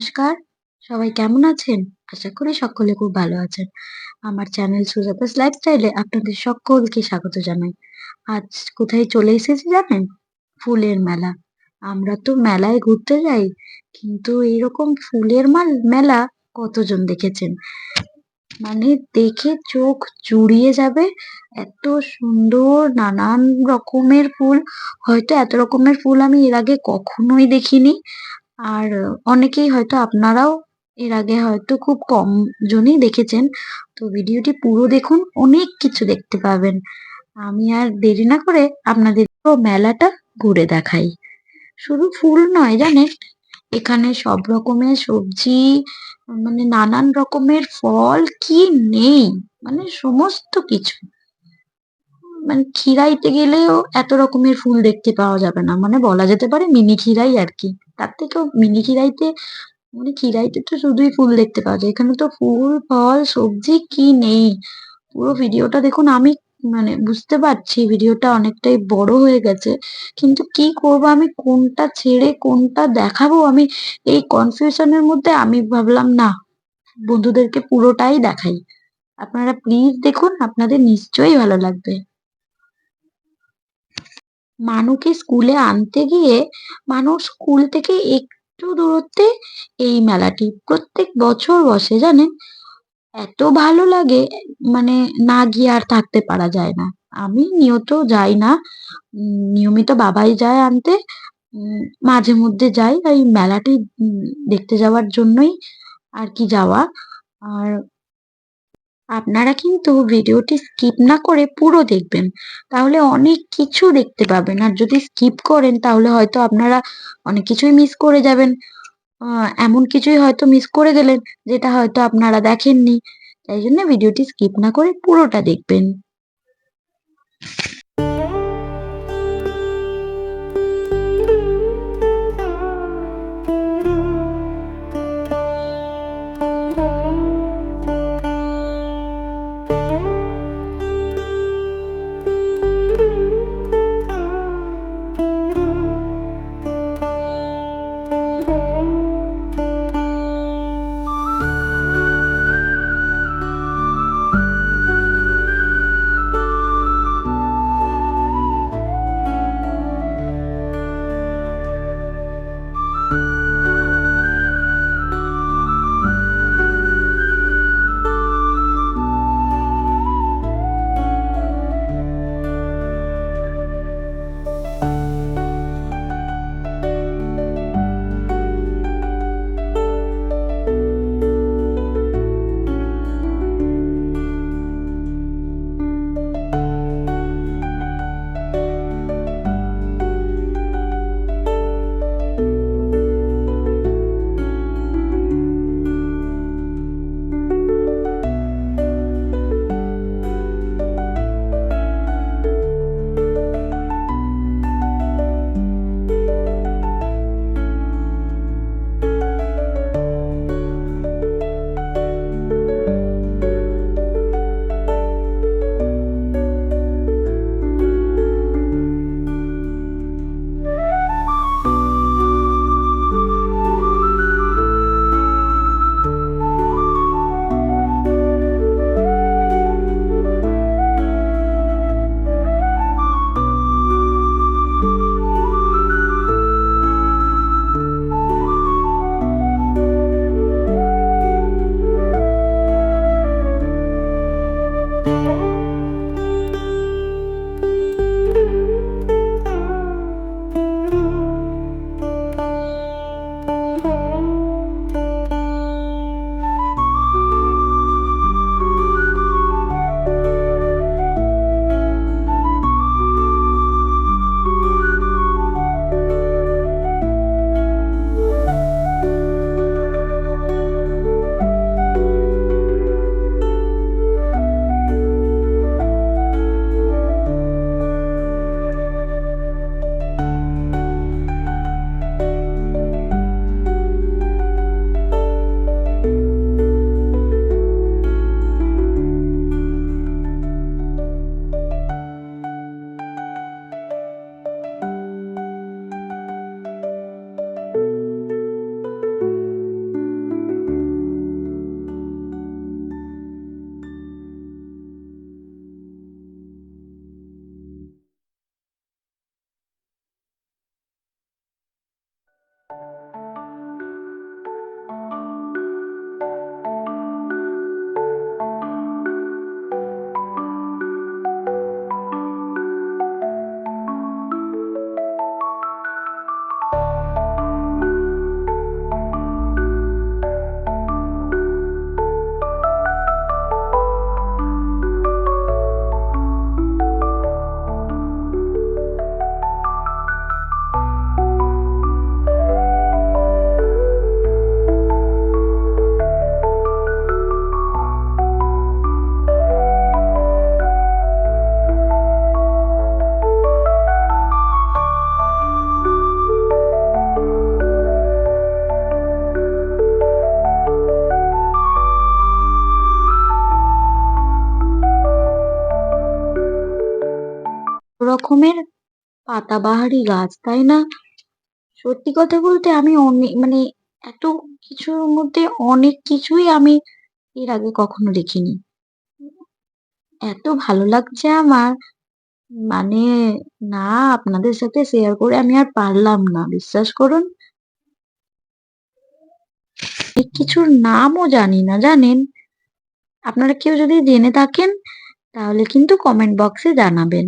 নমস্কার, সবাই কেমন আছেন? আশা করি সকলে খুব ভালো আছেন। আমার চ্যানেল সুজাতাস লাইফস্টাইলে আপনাদের সকলকে স্বাগত জানাই। আজ কোথায় চলে এসেছি জানেন? ফুলের মেলা। আমরা তো মেলায় ঘুরতে যাই, কিন্তু এইরকম ফুলের মাল মেলা কতজন দেখেছেন? মানে দেখে চোখ জুড়িয়ে যাবে এত সুন্দর নানান রকমের ফুল হয়তো এত রকমের ফুল আমি এর আগে কখনোই দেখিনি আর অনেকেই হয়তো আপনারাও এর আগে হয়তো খুব কম জনই দেখেছেন। তো ভিডিওটি পুরো দেখুন, অনেক কিছু দেখতে পাবেন। আমি আর দেরি না করে আপনাদের মেলাটা ঘুরে দেখাই। শুধু ফুল নয়, জানেন? এখানে সব রকমের সবজি মানে নানান রকমের ফল, কি নেই? মানে সমস্ত কিছু। মানে খিরাইতে গেলেও এত রকমের ফুল দেখতে পাওয়া যাবে না। মানে বলা যেতে পারে মিনি খিরাই আর কি। তার থেকেও মিনি খিরাইতে মানে খিরাইতে তো শুধুই ফুল দেখতে পাওয়া যায়। এখানে তো ফুল, ফল, সবজি কি নেই? পুরো ভিডিওটা দেখুন, আমি মানে বুঝতে পারছি ভিডিওটা অনেকটাই বড় হয়ে গেছে, কিন্তু কি করব? আমি কোনটা ছেড়ে কোনটা দেখাবো? আমি এই কনফিউশনের মধ্যে আমি ভাবলাম, না, বন্ধুদেরকে পুরোটাই দেখাই। আপনারা প্লিজ দেখুন, আপনাদের নিশ্চয়ই ভালো লাগবে। মানুকে স্কুলে আনতে গিয়ে মানুষ স্কুল থেকে একটু দূরত্বে এই মেলাটি প্রত্যেক বছর বসে, জানেন? এত ভালো লাগে মানে না গিয়ে আর থাকতে পারা যায় না। আমি নিয়ত যাই না। নিয়মিত বাবাই যায় আনতে। মাঝে মধ্যে যাই। এই মেলাটি দেখতে যাওয়ার জন্যই আর কি যাওয়া। আর আপনারা কিন্তু ভিডিওটি স্কিপ না করে পুরো দেখবেন। তাহলে অনেক কিছু দেখতে পাবেন। আর যদি স্কিপ করেন, তাহলে হয়তো আপনারা অনেক কিছুই মিস করে যাবেন। এমন কিছুই হয়তো মিস করে গেলেন, যেটা হয়তো আপনারা দেখেননি। তাই জন্য ভিডিওটি স্কিপ না করে পুরোটা দেখবেন। পাতাবাহারি গাছ, তাই না? সত্যি কথা বলতে আমি অনেক মানে এত কিছুর মধ্যে অনেক কিছুই আমি এর আগে কখনো দেখিনি। এত ভালো লাগছে আমার মানে না আপনাদের সাথে শেয়ার করে আমি আর পারলাম না। বিশ্বাস করুন। কিছুর নামও জানি না, জানেন? আপনারা কেউ যদি জেনে থাকেন তাহলে কিন্তু কমেন্ট বক্সে জানাবেন।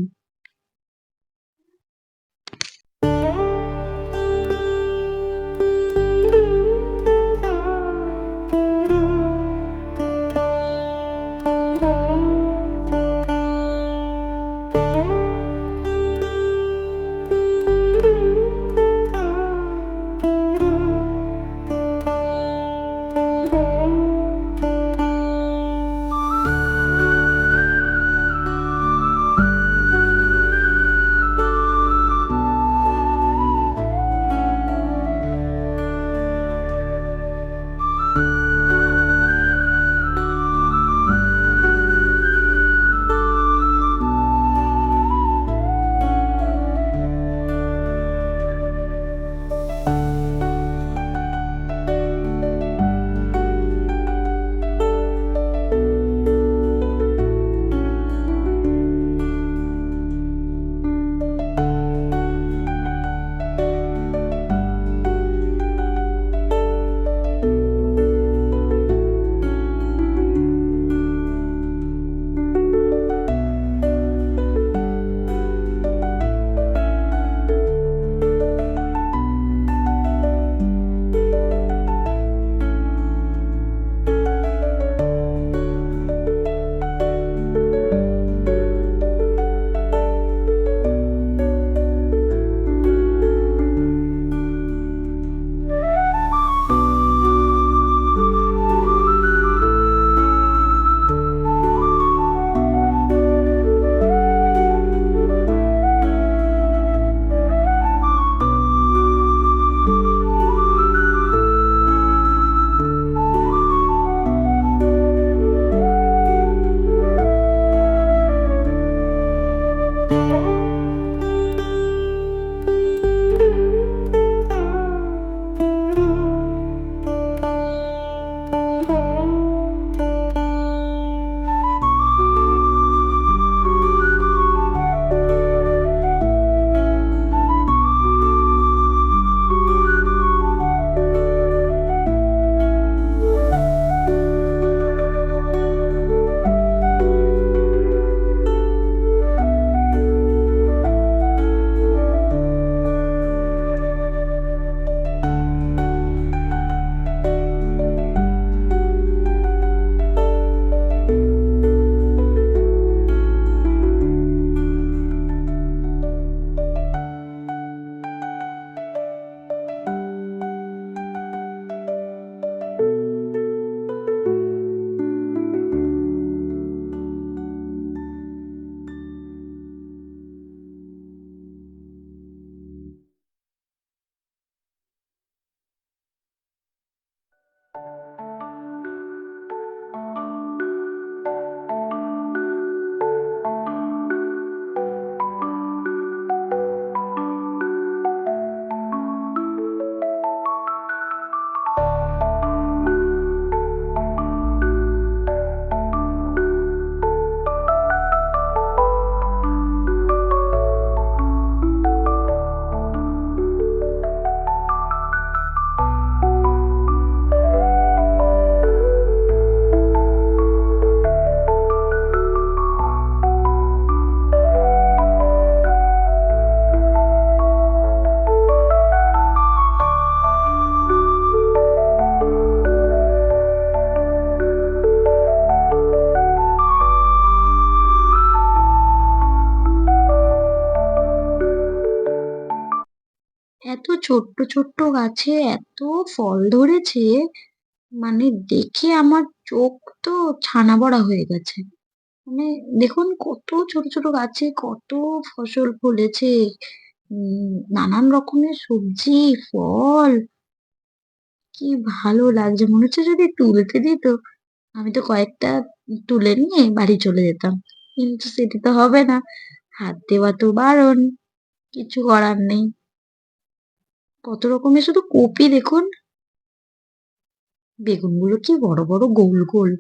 ছোট্ট, গাছে এত ফল ধরেছে মানে দেখে আমার চোখ তো ছানা বড়া হয়ে গেছে। মানে দেখুন কত ছোট, ছোট গাছে কত ফসল ফলেছে। উম নানান রকমের সবজি, ফল। কি ভালো লাগছে। মনে হচ্ছে যদি তুলতে দিত, আমি তো কয়েকটা তুলে নিয়ে বাড়ি চলে যেতাম। কিন্তু সেটি তো হবে না। হাত দেওয়া তো বারণ কিছু করার নেই কত রকমের? শুধু কপি দেখুন। বেগুনগুলো কি বড় বড় গোল গোল।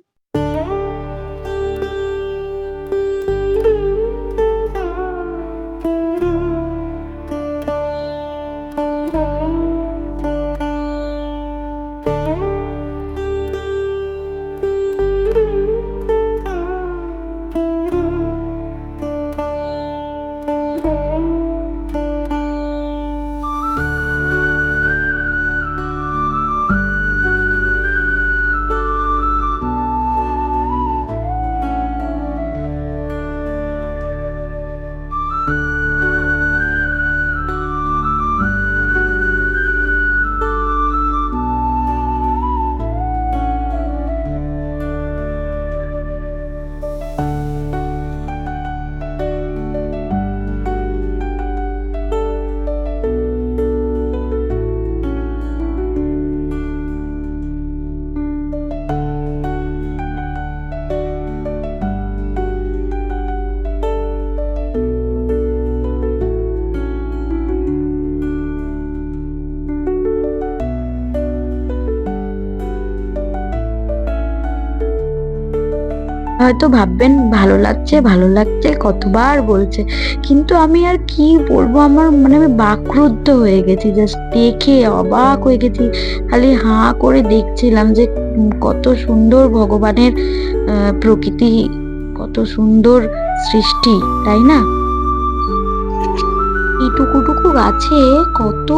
হয়তো ভাববেন, ভালো লাগছে ভালো লাগছে, কতবার বলছে। কিন্তু আমি আর কি বলব? আমার মানে আমি বাকরুদ্ধ হয়ে গেছি জাস্ট দেখে অবাক হয়ে গেছি। খালি হাঁ করে দেখছিলাম যে কত সুন্দর ভগবানের প্রকৃতি, কত সুন্দর সৃষ্টি, তাই না? এইটুকুটুকু গাছে কত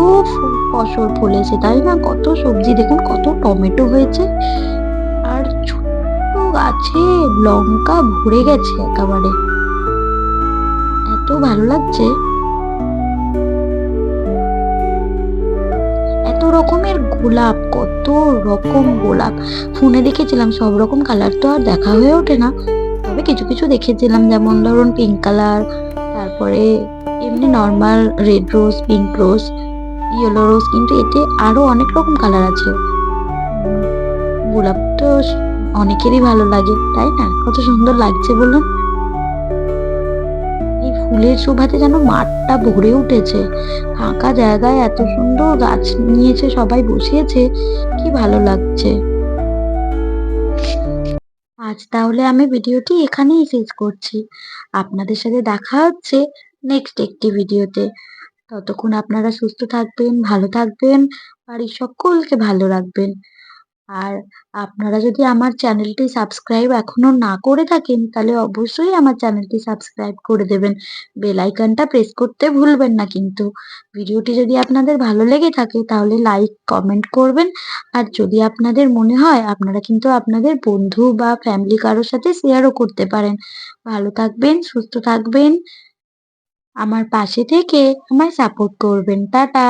ফসল ফলেছে, তাই না? কত সবজি, দেখুন কত টমেটো হয়েছে। গাছে লঙ্কা ভরে গেছে একেবারে। এত ভালো লাগছে। এত রকমের গোলাপ, কত রকম গোলাপ। ফোনে দেখেছিলাম সব রকম কালার তো আর দেখা হয়ে ওঠে না। তবে কিছু কিছু দেখেছিলাম, যেমন ধরুন পিঙ্ক কালার তারপরে এমনি normal red rose pink rose yellow rose কিন্তু এতে আরও অনেক রকম কালার আছে। গোলাপ তো অনেকেরই ভালো লাগে, তাই না? কত সুন্দর লাগছে বলুন। এই ফুলের শোভাতে যেন মাঠটা ভরে উঠেছে। ফাঁকা জায়গায় এত সুন্দর গাছ নিয়েছে, সবাই বসিয়েছে, কি ভালো লাগছে। আজ তাহলে আমি ভিডিওটি এখানেই শেষ করছি। আপনাদের সাথে দেখা হচ্ছে নেক্সট একটি ভিডিওতে। ততক্ষণ আপনারা সুস্থ থাকবেন, ভালো থাকবেন, বাড়ির সকলকে ভালো রাখবেন। আর আপনারা যদি আমার চ্যানেলটি সাবস্ক্রাইব এখনও না করে থাকেন, তাহলে অবশ্যই আমার চ্যানেলটি সাবস্ক্রাইব করে দেবেন। বেল আইকনটা প্রেস করতে ভুলবেন না কিন্তু। ভিডিওটি যদি আপনাদের ভালো লেগে থাকে, তাহলে লাইক, কমেন্ট করবেন। আর যদি আপনাদের মনে হয়, আপনারা কিন্তু আপনাদের বন্ধু বা ফ্যামিলি কারোর সাথে শেয়ারও করতে পারেন। ভালো থাকবেন, সুস্থ থাকবেন। আমার পাশে থেকে আমায় সাপোর্ট করবেন। টাটা!